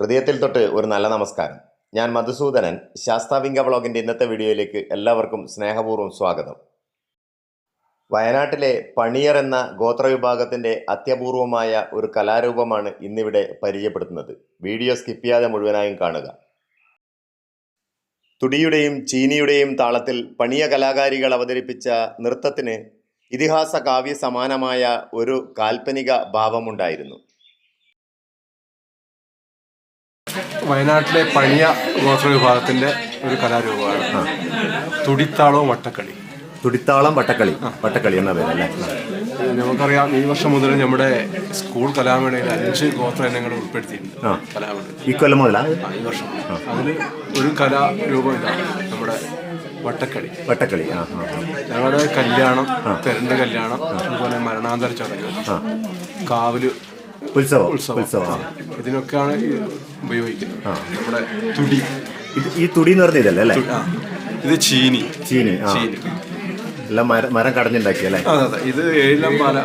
ഹൃദയത്തിൽ തൊട്ട് ഒരു നല്ല നമസ്കാരം. ഞാൻ മധുസൂദനൻ ശാസ്താവിംഗ വ്ളോഗിന്റെ ഇന്നത്തെ വീഡിയോയിലേക്ക് എല്ലാവർക്കും സ്നേഹപൂർവം സ്വാഗതം. വയനാട്ടിലെ പണിയർ എന്ന ഗോത്രവിഭാഗത്തിന്റെ അത്യപൂർവമായ ഒരു കലാരൂപമാണ് ഇന്നിവിടെ പരിചയപ്പെടുത്തുന്നത്. വീഡിയോ സ്കിപ്പ് ചെയ്യാതെ മുഴുവനായും കാണുക. തുടിയുടെയും ചീനിയുടെയും താളത്തിൽ പണിയ കലാകാരികൾ അവതരിപ്പിച്ച നൃത്തത്തിന് ഇതിഹാസ കാവ്യ സമാനമായ ഒരു കാൽപ്പനിക ഭാവമുണ്ടായിരുന്നു. വയനാട്ടിലെ പണിയ ഗോത്ര വിഭാഗത്തിന്റെ ഒരു കലാരൂപമാണ്. തുടിത്താളവും വട്ടക്കളി. തുടിത്താളം വട്ടക്കളി. വട്ടക്കളി എന്ന പേരല്ലേ? നമുക്കറിയാം ഈ വർഷം മുതൽ നമ്മുടെ സ്കൂൾ കലാമേളയിൽ അഞ്ച് ഗോത്ര ഇനങ്ങൾ ഉൾപ്പെടുത്തിയിട്ടുണ്ട്. ഈ കൊല്ലം മുതലാ? ഈ വർഷം. അതിൽ ഒരു കലാരൂപം ഇതാണ് നമ്മുടെ വട്ടക്കളി. വട്ടക്കളി ഞങ്ങളുടെ കല്യാണം തെരണ്ട കല്യാണം അതുപോലെ മരണാന്തര ചടങ്ങ് കാവൽ ഉത്സവം. ഉത്സവം. ഇതിനൊക്കെയാണ് ഉപയോഗിക്കുന്നത്. നമ്മുടെ തുടി. ഈ തുടി എന്ന് പറഞ്ഞ ഇതല്ലേ അല്ലേ? ഇത് ചീനി. ചീനി എല്ലാം മരം മരം കടഞ്ഞുണ്ടാക്കി അല്ലേ? ഇത് ഏഴിലം പാല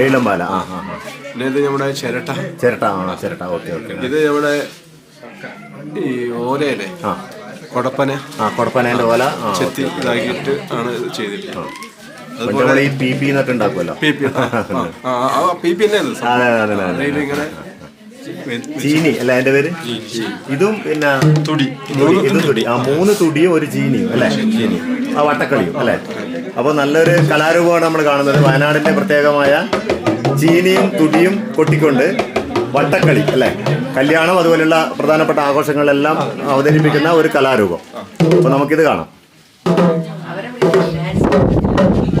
ഏഴിലം പാല ആ ആ പിന്നെ ഇത് നമ്മുടെ ചിരട്ട. ചിരട്ട ആ ചിരട്ട. Okay okay. ഇത് നമ്മുടെ ഈ ഓലയല്ലേ? ആ. കൊടപ്പന. ആ കൊടപ്പനേന്റെ ഓല ചെത്തി ഇതാക്കിയിട്ട് ആണ് ഇത് ചെയ്തിട്ടുള്ളത്. ഈ പി പി എന്നൊക്കെ ഉണ്ടാക്കുമല്ലോ. പി പി പി പി ചീനി അല്ല എന്റെ പേര്? ഇതും പിന്നെ തുടി. തുടി, ഇതും തുടി. ആ മൂന്ന് തുടിയും ഒരു ചീനിയും അല്ലെ? ചീനി. ആ വട്ടക്കളിയും അല്ലെ? അപ്പൊ നല്ലൊരു കലാരൂപമാണ് നമ്മൾ കാണുന്നത്. വയനാടിന്റെ പ്രത്യേകമായ ചീനിയും തുടിയും കൊട്ടിക്കൊണ്ട് വട്ടക്കളി അല്ലെ? കല്യാണം അതുപോലെയുള്ള പ്രധാനപ്പെട്ട ആഘോഷങ്ങളെല്ലാം അവതരിപ്പിക്കുന്ന ഒരു കലാരൂപം. അപ്പൊ നമുക്കിത് കാണാം.